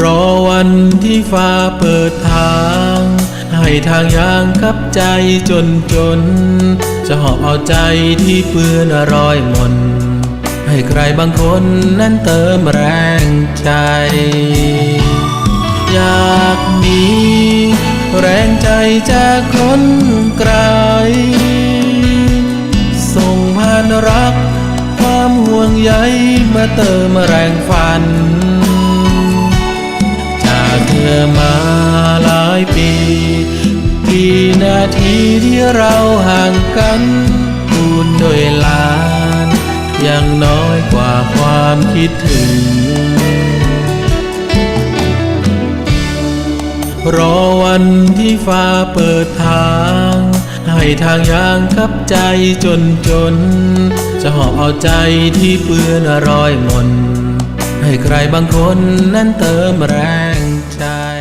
รอวันที่ฟ้าเปิดทาง ให้ทางยางกับใจจนจน จะหอบเอาใจที่เปื้อนรอยมน ให้ใครบางคนนั้นเติมแรงใจ อยากมีแรงใจจากคนไกล ส่งผ่านรัก ความห่วงใยมาเติมแรงฝัน เธอมาหลายปีปีนาทีที่เราห่างกันคูณด้วยล้านยังน้อยกว่าความคิดถึง รอวันที่ฟ้าเปิดทาง ให้ทางยางกับใจจนจน จะหอบเอาใจที่เปื้อนรอยมนให้ใครบางคนนั้นเติมแรง Bye.